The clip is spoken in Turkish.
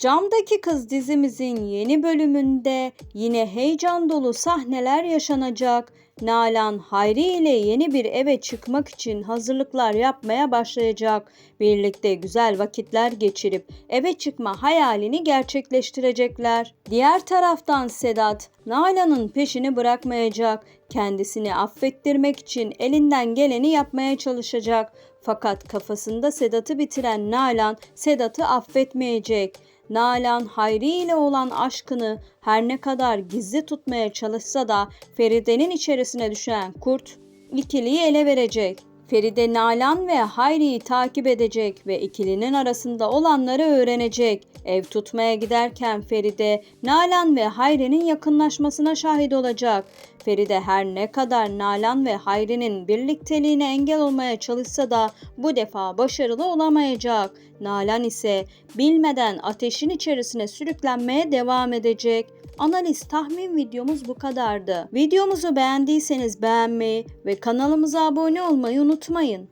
Camdaki Kız dizimizin yeni bölümünde yine heyecan dolu sahneler yaşanacak. Nalan Hayri ile yeni bir eve çıkmak için hazırlıklar yapmaya başlayacak. Birlikte güzel vakitler geçirip eve çıkma hayalini gerçekleştirecekler. Diğer taraftan Sedat, Nalan'ın peşini bırakmayacak. Kendisini affettirmek için elinden geleni yapmaya çalışacak. Fakat kafasında Sedat'ı bitiren Nalan Sedat'ı affetmeyecek. Nalan Hayri ile olan aşkını her ne kadar gizli tutmaya çalışsa da Feride'nin içerisine düşen kurt ikiliyi ele verecek. Feride Nalan ve Hayri'yi takip edecek ve ikilinin arasında olanları öğrenecek. Ev tutmaya giderken Feride, Nalan ve Hayri'nin yakınlaşmasına şahit olacak. Feride her ne kadar Nalan ve Hayri'nin birlikteliğine engel olmaya çalışsa da bu defa başarılı olamayacak. Nalan ise bilmeden ateşin içerisine sürüklenmeye devam edecek. Analiz tahmin videomuz bu kadardı. Videomuzu beğendiyseniz beğenmeyi ve kanalımıza abone olmayı unutmayın.